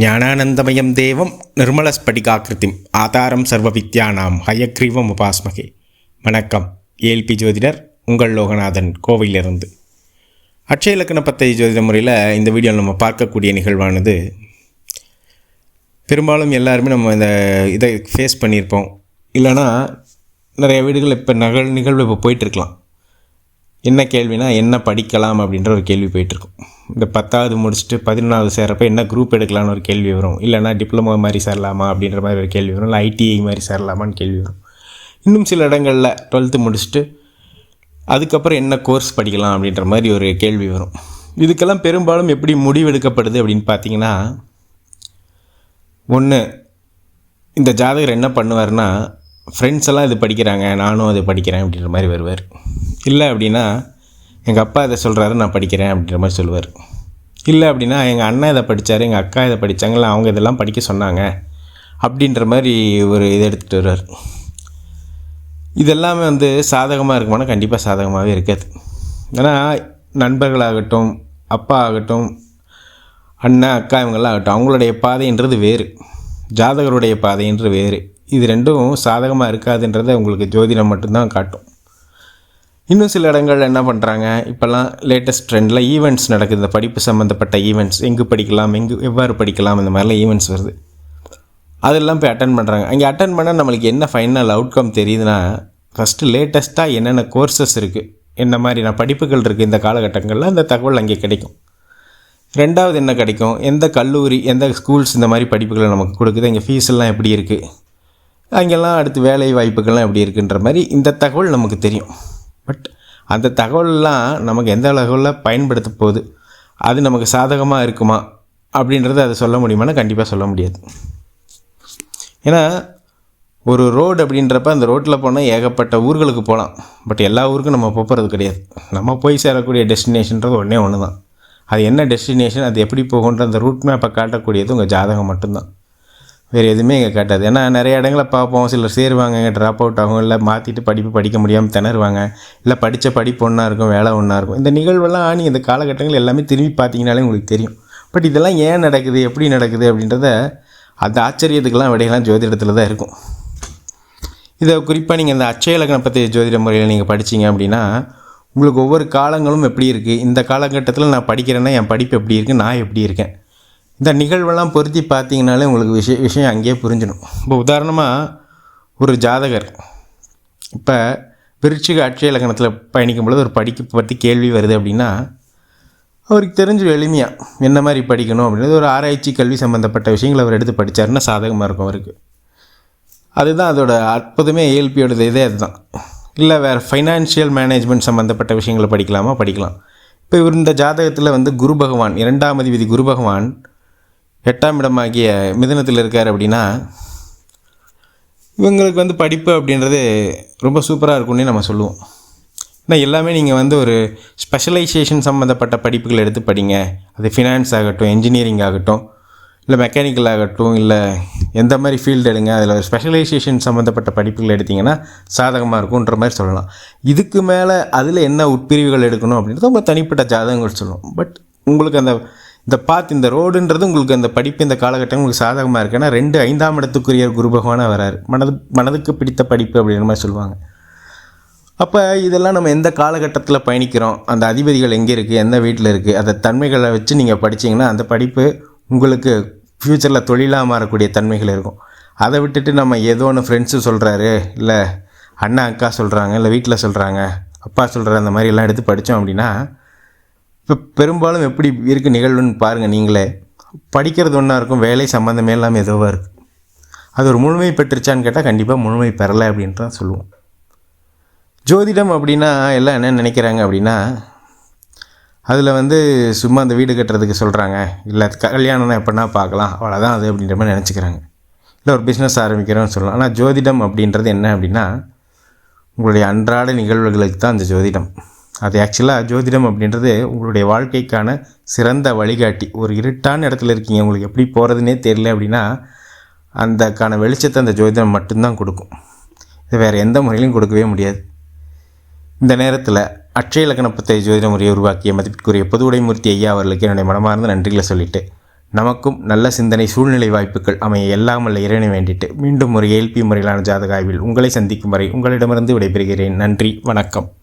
ஞானானந்தமயம் தேவம் நிர்மலஸ்படிகாக்கிருத்திம். ஆதாரம் சர்வ வித்யானாம் ஹயக்ரீவம் உபாஸ்மகே. வணக்கம். ஏல்பி ஜோதிடர் உங்கள் லோகநாதன் கோவையிலிருந்து. அட்சய இலக்கண பத்தை ஜோதிட முறையில் இந்த வீடியோவில் நம்ம பார்க்கக்கூடிய நிகழ்வானது பெரும்பாலும் எல்லாருமே நம்ம இந்த இதை ஃபேஸ் பண்ணியிருப்போம். இல்லைன்னா நிறைய வீடுகள் இப்போ நகல் நிகழ்வு இப்போ போயிட்டுருக்கலாம் என்ன கேள்வினா என்ன படிக்கலாம் அப்படின்ற ஒரு கேள்வி போயிட்டுருக்கும். இந்த பத்தாவது முடிச்சுட்டு பதினொன்றாவது சேரப்போ என்ன குரூப் எடுக்கலாம்னு ஒரு கேள்வி வரும். இல்லைனா டிப்ளமோ மாதிரி சேரலாமா அப்படின்ற மாதிரி ஒரு கேள்வி வரும். இல்லை ஐடிஐ மாதிரி சேரலாமான்னு கேள்வி வரும். இன்னும் சில இடங்களில் டுவெல்த்து முடிச்சுட்டு அதுக்கப்புறம் என்ன கோர்ஸ் படிக்கலாம் அப்படின்ற மாதிரி ஒரு கேள்வி வரும். இதுக்கெல்லாம் பெரும்பாலும் எப்படி முடிவெடுக்கப்படுது அப்படின்னு பார்த்தீங்கன்னா ஒன்று இந்த ஜாதகர் என்ன பண்ணுவார்னா ஃப்ரெண்ட்ஸ் எல்லாம் இது படிக்கிறாங்க நானும் அது படிக்கிறேன் அப்படின்ற மாதிரி வருவார். இல்லை அப்படின்னா எங்கள் அப்பா இதை சொல்கிறாரு நான் படிக்கிறேன் அப்படின்ற மாதிரி சொல்லுவார். இல்லை அப்படின்னா எங்கள் அண்ணன் இதை படித்தார் எங்கள் அக்கா இதை படித்தாங்கள அவங்க இதெல்லாம் படிக்க சொன்னாங்க அப்படின்ற மாதிரி ஒரு இதை எடுத்துகிட்டு வருவார். இதெல்லாமே வந்து சாதகமாக இருக்குமானா கண்டிப்பாக சாதகமாகவே இருக்காது. ஏன்னா நண்பர்களாகட்டும் அப்பா ஆகட்டும் அண்ணன் அக்கா இவங்கெல்லாம் ஆகட்டும் அவங்களுடைய பாதைன்றது வேறு. ஜாதகருடைய பாதைன்றது வேறு. இது ரெண்டும் சாதகமாக இருக்காதுன்றதை உங்களுக்கு ஜோதிடம் மட்டும்தான் காட்டும். இன்னும் சில இடங்கள்ல என்ன பண்ணுறாங்க இப்போல்லாம் லேட்டஸ்ட் ட்ரெண்டில் ஈவெண்ட்ஸ் நடக்குது. இந்த படிப்பு சம்மந்தப்பட்ட ஈவெண்ட்ஸ் எங்கே படிக்கலாம் எங்கு எவ்வாறு படிக்கலாம் இந்த மாதிரிலாம் ஈவெண்ட்ஸ் வருது. அதெல்லாம் போய் அட்டன் பண்ணுறாங்க அங்கே அட்டன் பண்ணால் நம்மளுக்கு என்ன ஃபைனல் அவுட்கம் தெரியுதுன்னா ஃபஸ்ட்டு லேட்டஸ்ட்டாக என்னென்ன கோர்சஸ் இருக்குது என்ன மாதிரியான படிப்புகள் இருக்குது இந்த காலகட்டங்களில் அந்த தகவல் அங்கே கிடைக்கும். ரெண்டாவது என்ன கிடைக்கும்? எந்த கல்லூரி எந்த ஸ்கூல்ஸ் இந்த மாதிரி படிப்புகளை நமக்கு கொடுக்குது? இங்கே ஃபீஸ் எல்லாம் எப்படி இருக்குது அங்கெல்லாம் அடுத்து வேலை வாய்ப்புகள்லாம் எப்படி இருக்குன்ற மாதிரி இந்த தகவல் நமக்கு தெரியும். பட் அந்த தகவல்லாம் நமக்கு எந்த அளவில் பயன்படுத்த போகுது? அது நமக்கு சாதகமாக இருக்குமா? அப்படின்றத அதை சொல்ல முடியுமானா கண்டிப்பாக சொல்ல முடியாது. ஏன்னா ஒரு ரோடு அப்படின்றப்ப அந்த ரோட்டில் போனால் ஏகப்பட்ட ஊர்களுக்கு போகலாம் பட் எல்லா ஊருக்கும் நம்ம போகிறது கிடையாது. நம்ம போய் சேரக்கூடிய டெஸ்டினேஷன்றது ஒன்றே ஒன்று தான் அது என்ன டெஸ்டினேஷன் அது எப்படி போகுன்ற அந்த ரூட் மேப்பை காட்டக்கூடியது உங்கள் ஜாதகம் மட்டும்தான். வேறு எதுவுமே இங்கே காட்டாது. ஏன்னா நிறைய இடங்களை பார்ப்போம். சிலர் சேருவாங்க இங்கே ட்ராப் அவுட் ஆகும். இல்லை மாற்றிட்டு படிப்பு படிக்க முடியாமல் திணறுவாங்க. இல்லை படித்த படிப்பு ஒன்றா இருக்கும் வேலை ஒன்றா இருக்கும். இந்த நிகழ்வெல்லாம் ஆணி இந்த காலகட்டங்கள் எல்லாமே திரும்பி பார்த்தீங்கனாலே உங்களுக்கு தெரியும். பட் இதெல்லாம் ஏன் நடக்குது? எப்படி நடக்குது? அப்படின்றத அந்த ஆச்சரியத்துக்கெல்லாம் விடையெல்லாம் ஜோதிடத்தில் தான் இருக்கும். இதை குறிப்பாக நீங்கள் இந்த அச்சய இலக்கணம் பற்றி ஜோதிட முறையில் நீங்கள் படிச்சீங்க அப்படின்னா உங்களுக்கு ஒவ்வொரு காலங்களும் எப்படி இருக்குது இந்த காலகட்டத்தில் நான் படிக்கிறேன்னா என் படிப்பு எப்படி இருக்குது நான் எப்படி இருக்கேன்? இந்த நிகழ்வெல்லாம் பொருத்தி பார்த்தீங்கனாலே உங்களுக்கு விஷய விஷயம் அங்கேயே புரிஞ்சிடும். இப்போ உதாரணமாக ஒரு ஜாதகர். இப்போ விருச்சிக அட்சய இலக்கணத்தில் பயணிக்கும் பொழுது ஒரு படிக்க பற்றி கேள்வி வருது அப்படின்னா அவருக்கு தெரிஞ்ச எளிமையாக என்ன மாதிரி படிக்கணும் அப்படின்றது ஒரு ஆராய்ச்சி கல்வி சம்மந்தப்பட்ட விஷயங்களை அவர் எடுத்து படித்தாருன்னா சாதகமாக இருக்கும் அவருக்கு. அதுதான் அதோட அற்புதமே ஏஎல்பியோட இதே அதுதான். இல்லை வேறு ஃபைனான்ஷியல் மேனேஜ்மெண்ட் சம்மந்தப்பட்ட விஷயங்களை படிக்கலாமா? படிக்கலாம். இப்போ இவர் இந்த ஜாதகத்தில் வந்து குரு பகவான் இரண்டாம் அதிபதி குரு பகவான் எட்டாம் இடமாகிய மிதனத்தில் இருக்கார் அப்படின்னா இவங்களுக்கு வந்து படிப்பு அப்படின்றது ரொம்ப சூப்பராக இருக்கும்னே நம்ம சொல்லுவோம். ஏன்னா எல்லாமே நீங்கள் வந்து ஒரு ஸ்பெஷலைசேஷன் சம்மந்தப்பட்ட படிப்புகள் எடுத்து படிங்க. அது ஃபினான்ஸ் ஆகட்டும் இன்ஜினியரிங் ஆகட்டும் இல்லை மெக்கானிக்கல் ஆகட்டும் இல்லை எந்த மாதிரி ஃபீல்டு எடுங்க அதில் ஸ்பெஷலைசேஷன் சம்மந்தப்பட்ட படிப்புகள் எடுத்திங்கன்னா சாதகமாக இருக்கும்ன்ற மாதிரி சொல்லலாம். இதுக்கு மேலே அதில் என்ன உட்பிரிவுகள் எடுக்கணும் அப்படின்றது உங்கள் தனிப்பட்ட ஜாதகங்கள் சொல்லணும் பட் உங்களுக்கு அந்த இந்த பாத் இந்த ரோடுன்றது உங்களுக்கு அந்த படிப்பு இந்த காலகட்டம் உங்களுக்கு சாதகமாக இருக்குது ஏன்னா ரெண்டு ஐந்தாம் இடத்துக்குரிய குரு பகவானாக வராரு. மனது மனதுக்கு பிடித்த படிப்பு அப்படின்ற மாதிரி சொல்லுவாங்க. அப்போ இதெல்லாம் நம்ம எந்த காலகட்டத்தில் பயணிக்கிறோம்? அந்த அதிபதிகள் எங்கே இருக்குது எந்த வீட்டில் இருக்குது அந்த தன்மைகளை வச்சு நீங்கள் படிச்சீங்கன்னா அந்த படிப்பு உங்களுக்கு ஃப்யூச்சரில் தொழிலாக மாறக்கூடிய தன்மைகள் இருக்கும். அதை விட்டுட்டு நம்ம ஏதோ ஒன்று ஃப்ரெண்ட்ஸு சொல்கிறாரு இல்லை அண்ணா அக்கா சொல்கிறாங்க இல்லை வீட்டில் சொல்கிறாங்க அப்பா சொல்கிற அந்த மாதிரி எல்லாம் எடுத்து படித்தோம் அப்படின்னா இப்போ பெரும்பாலும் எப்படி இருக்குது நிகழ்வுன்னு பாருங்கள் நீங்களே. படிக்கிறது ஒன்றா இருக்கும் வேலை சம்மந்தமே இல்லாமல் எதுவாக இருக்குது அது ஒரு முழுமை பெற்றுச்சான்னு கேட்டால் கண்டிப்பாக முழுமை பெறலை அப்படின்ட்டு தான் சொல்லுவோம். ஜோதிடம் அப்படின்னா எல்லாம் என்ன நினைக்கிறாங்க அப்படின்னா அதில் வந்து சும்மா அந்த வீடு கட்டுறதுக்கு சொல்கிறாங்க இல்லை கல்யாணம்னா எப்படின்னா பார்க்கலாம் அவ்வளோதான் அது அப்படின்ற மாதிரி நினச்சிக்கிறாங்க. இல்லை ஒரு பிஸ்னஸ் ஆரம்பிக்கிறோம்னு சொல்லலாம். ஆனால் ஜோதிடம் அப்படின்றது என்ன அப்படின்னா உங்களுடைய அன்றாட நிகழ்வுகளுக்கு தான் அந்த ஜோதிடம். அது ஆக்சுவலாக ஜோதிடம் அப்படின்றது உங்களுடைய வாழ்க்கைக்கான சிறந்த வழிகாட்டி. ஒரு இருட்டான இடத்துல இருக்கீங்க உங்களுக்கு எப்படி போகிறதுனே தெரியல அப்படின்னா அந்தக்கான வெளிச்சத்தை அந்த ஜோதிடம் மட்டும்தான் கொடுக்கும். இது வேறு எந்த முறையிலையும் கொடுக்கவே முடியாது. இந்த நேரத்தில் அட்சய இலக்கணப்பத்தை ஜோதிட முறையை உருவாக்கிய மதிப்பிற்குரிய பொதுவுடைமூர்த்தி ஐயா அவர்களுக்கு என்னுடைய மனமார்ந்த நன்றிகளை சொல்லிட்டு நமக்கும் நல்ல சிந்தனை சூழ்நிலை வாய்ப்புகள் அமைய எல்லாமல்ல இறைவனை வேண்டிட்டு மீண்டும் ஒரு ஏல்பி முறையிலான ஜாதக ஆய்வில் உங்களை சந்திக்கும் வரை உங்களிடமிருந்து விடைபெறுகிறேன். நன்றி வணக்கம்.